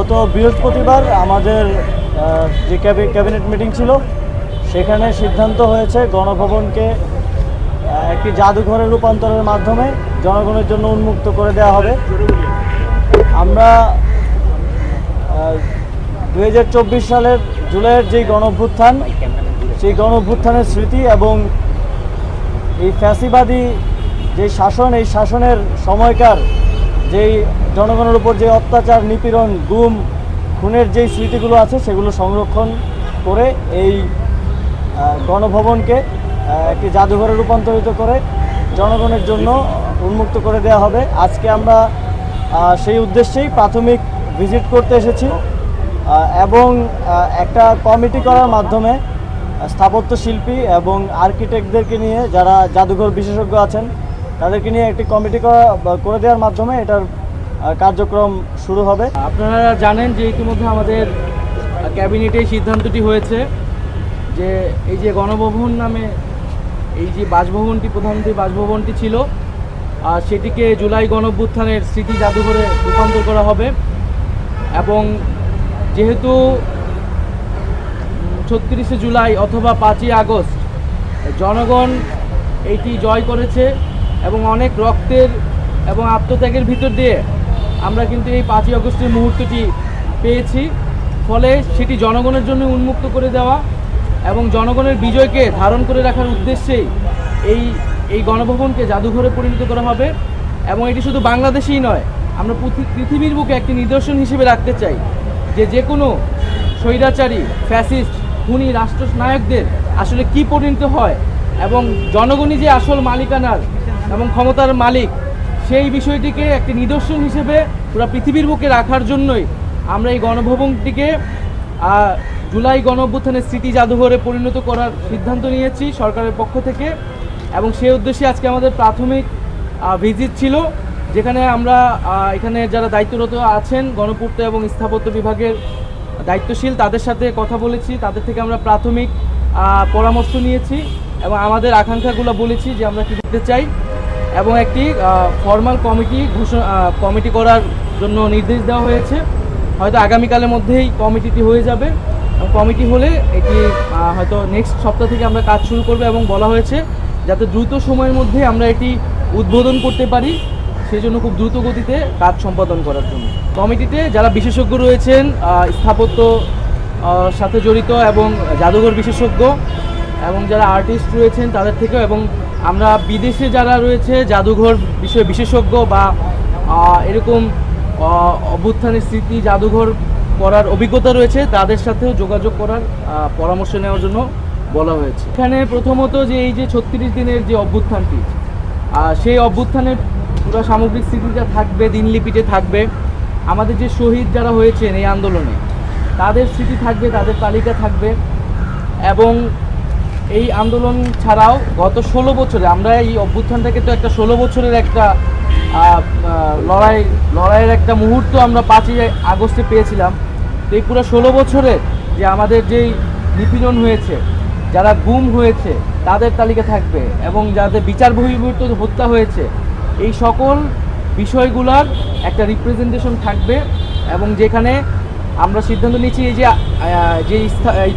গত বৃহস্পতিবার আমাদের যে ক্যাবিনেট মিটিং ছিল, সেখানে সিদ্ধান্ত হয়েছে গণভবনকে একটি জাদুঘরে রূপান্তরের মাধ্যমে জনগণের জন্য উন্মুক্ত করে দেওয়া হবে। আমরা দু হাজার চব্বিশ সালের জুলাইয়ের যেই গণ অভ্যুত্থান সেই গণ অভ্যুত্থানের স্মৃতি এবং এই ফ্যাসিবাদী যে শাসন, এই শাসনের সময়কার যেই জনগণের উপর যে অত্যাচার, নিপীড়ন, গুম, খুনের যেই স্মৃতিগুলো আছে, সেগুলো সংরক্ষণ করে এই গণভবনকে একটি জাদুঘরে রূপান্তরিত করে জনগণের জন্য উন্মুক্ত করে দেওয়া হবে। আজকে আমরা সেই উদ্দেশ্যেই প্রাথমিক ভিজিট করতে এসেছি এবং একটা কমিটি করার মাধ্যমে স্থাপত্য শিল্পী এবং আর্কিটেক্টদেরকে নিয়ে যারা জাদুঘর বিশেষজ্ঞ আছেন তাদেরকে নিয়ে একটি কমিটি করা দেওয়ার মাধ্যমে এটার কার্যক্রম শুরু হবে। আপনারা জানেন যে ইতিমধ্যে আমাদের ক্যাবিনেটে সিদ্ধান্তটি হয়েছে যে এই যে গণভবন নামে এই যে বাসভবনটি প্রধানমন্ত্রী বাসভবনটি ছিল আর সেটিকে জুলাই গণভ্যুত্থানের স্মৃতি জাদুঘরে রূপান্তর করা হবে। এবং যেহেতু ছত্রিশে জুলাই অথবা পাঁচই আগস্ট জনগণ এইটি জয় করেছে এবং অনেক রক্তের এবং আত্মত্যাগের ভিতর দিয়ে আমরা কিন্তু এই পাঁচই অগস্টের মুহূর্তটি পেয়েছি। ফলে সেটি জনগণের জন্য উন্মুক্ত করে দেওয়া এবং জনগণের বিজয়কে ধারণ করে রাখার উদ্দেশ্যেই এই এই গণভবনকে জাদুঘরে পরিণত করা হবে এবং এটি শুধু বাংলাদেশেই নয়, আমরা পৃথি- পৃথিবীর বুকে একটি নিদর্শন হিসেবে রাখতে চাই যে যে কোনো স্বৈরাচারী, ফ্যাসিস্ট, খুনি, রাষ্ট্রনায়কদের আসলে কি পরিণত হয় এবং জনগণই যে আসল মালিকানার এবং ক্ষমতার মালিক, সেই বিষয়টিকে একটি নিদর্শন হিসেবে পুরো পৃথিবীর বুকে রাখার জন্যই আমরা এই গণভবনটিকে জুলাই গণ অভ্যুত্থানের স্মৃতি জাদুঘরে পরিণত করার সিদ্ধান্ত নিয়েছি সরকারের পক্ষ থেকে এবং সেই উদ্দেশ্যে আজকে আমাদের প্রাথমিক ভিজিট ছিল, যেখানে আমরা এখানে যারা দায়িত্বরত আছেন গণপূর্ত এবং স্থাপত্য বিভাগের দায়িত্বশীল, তাদের সাথে কথা বলেছি, তাদের থেকে আমরা প্রাথমিক পরামর্শ নিয়েছি এবং আমাদের আকাঙ্ক্ষাগুলো বলেছি যে আমরা কী করতে চাই। এবং একটি ফর্মাল কমিটি ঘোষণা কমিটি করার জন্য নির্দেশ দেওয়া হয়েছে। হয়তো আগামীকালের মধ্যেই কমিটিটি হয়ে যাবে। কমিটি হলে এটি হয়তো নেক্সট সপ্তাহ থেকে আমরা কাজ শুরু করবে এবং বলা হয়েছে যাতে দ্রুত সময়ের মধ্যে আমরা এটি উদ্বোধন করতে পারি সেই জন্য খুব দ্রুত গতিতে কাজ সম্পাদন করার জন্য। কমিটিতে যারা বিশেষজ্ঞ রয়েছেন স্থাপত্য সাথে জড়িত এবং জাদুঘর বিশেষজ্ঞ এবং যারা আর্টিস্ট রয়েছেন তাদের থেকেও এবং আমরা বিদেশে যারা রয়েছে, জাদুঘর বিষয়ে বিশেষজ্ঞ বা এরকম অভ্যুত্থানের স্মৃতি জাদুঘর করার অভিজ্ঞতা রয়েছে, তাদের সাথেও যোগাযোগ করার পরামর্শ নেওয়ার জন্য বলা হয়েছে। এখানে প্রথমত যে এই যে ছত্রিশ দিনের যে অভ্যুত্থানটি সেই অভ্যুত্থানের পুরো সামগ্রিক স্মৃতিটা থাকবে, দিনলিপিতে থাকবে। আমাদের যে শহীদ যারা হয়েছেন এই আন্দোলনে, তাদের স্মৃতি থাকবে, তাদের তালিকা থাকবে এবং এই আন্দোলন ছাড়াও গত ষোলো বছরে, আমরা এই অভ্যুত্থানটাকে তো একটা ষোলো বছরের একটা লড়াই, লড়াইয়ের একটা মুহূর্ত আমরা পাঁচই আগস্টে পেয়েছিলাম। তো এই পুরো ষোলো বছরে যে আমাদের যেই নিপীড়ন হয়েছে, যারা গুম হয়েছে, তাদের তালিকা থাকবে এবং যাদের বিচার বহির্ভূত হত্যা হয়েছে, এই সকল বিষয়গুলোর একটা রিপ্রেজেন্টেশন থাকবে এবং যেখানে আমরা সিদ্ধান্ত নিচ্ছি এই যে যে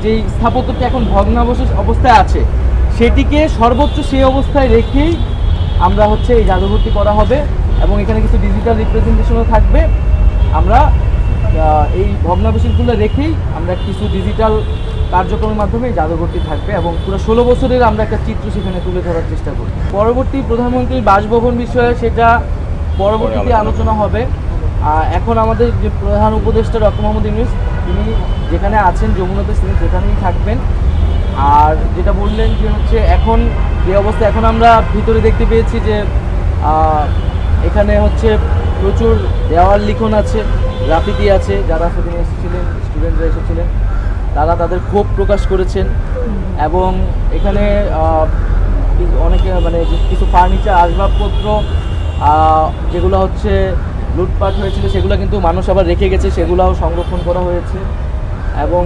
যে স্থাপত্যটি এখন ভগ্নাবশেষ অবস্থায় আছে সেটিকে সর্বোচ্চ সেই অবস্থায় রেখেই আমরা হচ্ছে এই জাদুঘরটি করা হবে এবং এখানে কিছু ডিজিটাল রিপ্রেজেন্টেশনও থাকবে। আমরা এই ভগ্নাবশেষগুলো রেখেই আমরা কিছু ডিজিটাল কার্যক্রমের মাধ্যমে এই জাদুঘরটি থাকবে এবং পুরো ষোলো বছরের আমরা একটা চিত্র সেখানে তুলে ধরার চেষ্টা করি পরবর্তী প্রধানমন্ত্রীর বাসভবন বিষয়ে সেটা পরবর্তীতে আলোচনা হবে। এখন আমাদের যে প্রধান উপদেষ্টা ডক্টর মোহাম্মদ ইউনুস, তিনি যেখানে আছেন, যমুনাতে তিনি সেখানেই থাকবেন। আর যেটা বললেন যে হচ্ছে, এখন যে অবস্থা, এখন আমরা ভিতরে দেখতে পেয়েছি যে এখানে হচ্ছে প্রচুর দেওয়াল লিখন আছে, গ্রাফিতি আছে, যারা সেদিন এসেছিলেন, স্টুডেন্টরা এসেছিলেন, তারা তাদের ক্ষোভ প্রকাশ করেছেন। এবং এখানে অনেকে মানে কিছু ফার্নিচার, আসবাবপত্র যেগুলো হচ্ছে লুটপাট হয়েছিল, সেগুলো কিন্তু মানুষ আবার রেখে গেছে, সেগুলোও সংরক্ষণ করা হয়েছে। এবং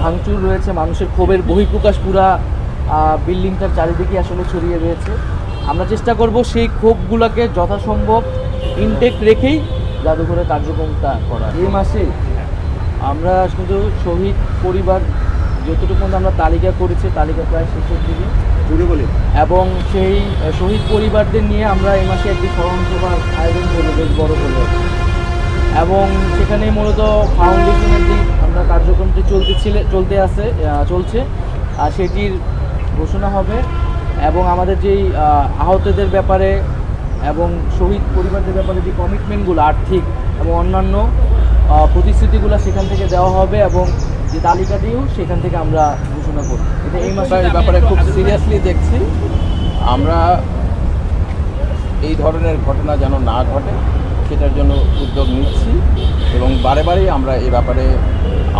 ভাঙচুর রয়েছে, মানুষের ক্ষোভের বহিঃপ্রকাশ পুরা বিল্ডিংটার চারিদিকে আসলে ছড়িয়ে রয়েছে। আমরা চেষ্টা করব সেই ক্ষোভগুলোকে যথাসম্ভব ইনটেক্ট রেখেই জাদুঘরের কার্যক্রমটা করা এই মাসে আমরা কিন্তু শহীদ পরিবার যতটুকু পর্যন্ত আমরা তালিকা করেছি তালিকা প্রায় শেষের দিকে এবং সেই শহীদ পরিবারদের নিয়ে আমরা এই মাসে একটি স্মরণ সভার আয়োজন করব বেশ বড় করে এবং সেখানে মূলত ফাউন্ডেশনের দিক আমরা কার্যক্রমটি চলতেছিল চলতে আছে চলছে আর সেটির ঘোষণা হবে। এবং আমাদের যেই আহতদের ব্যাপারে এবং শহীদ পরিবারদের ব্যাপারে যে কমিটমেন্টগুলো আর্থিক এবং অন্যান্য প্রতিশ্রুতিগুলো সেখান থেকে দেওয়া হবে এবং যে তালিকা দিয়েও সেখান থেকে আমরা ঘোষণা করব। এটা এই মাসে ব্যাপারে খুব সিরিয়াসলি দেখছি। আমরা এই ধরনের ঘটনা যেন না ঘটে সেটার জন্য উদ্যোগ নিচ্ছি এবং বারে বারেই আমরা এই ব্যাপারে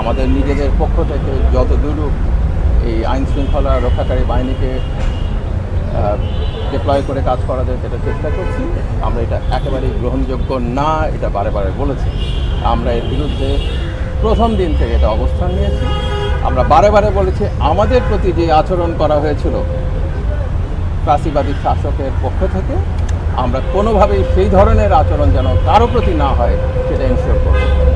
আমাদের নিজেদের পক্ষ থেকে যত দূর এই আইন শৃঙ্খলা রক্ষাকারী বাহিনীকে ডিপ্লয় করে কাজ করা যায় সেটা চেষ্টা করছি আমরা এটা একেবারেই গ্রহণযোগ্য না এটা বারে বারে বলেছি। আমরা এর বিরুদ্ধে প্রথম দিন থেকে এটা অবস্থান নিয়েছি। আমরা বারে বারে বলেছি, আমাদের প্রতি যে আচরণ করা হয়েছিল ফাঁসিবাদী শাসকের পক্ষ থেকে, আমরা কোনোভাবেই সেই ধরনের আচরণ যেন কারও প্রতি না হয়, সেটা ইনশিওর করব।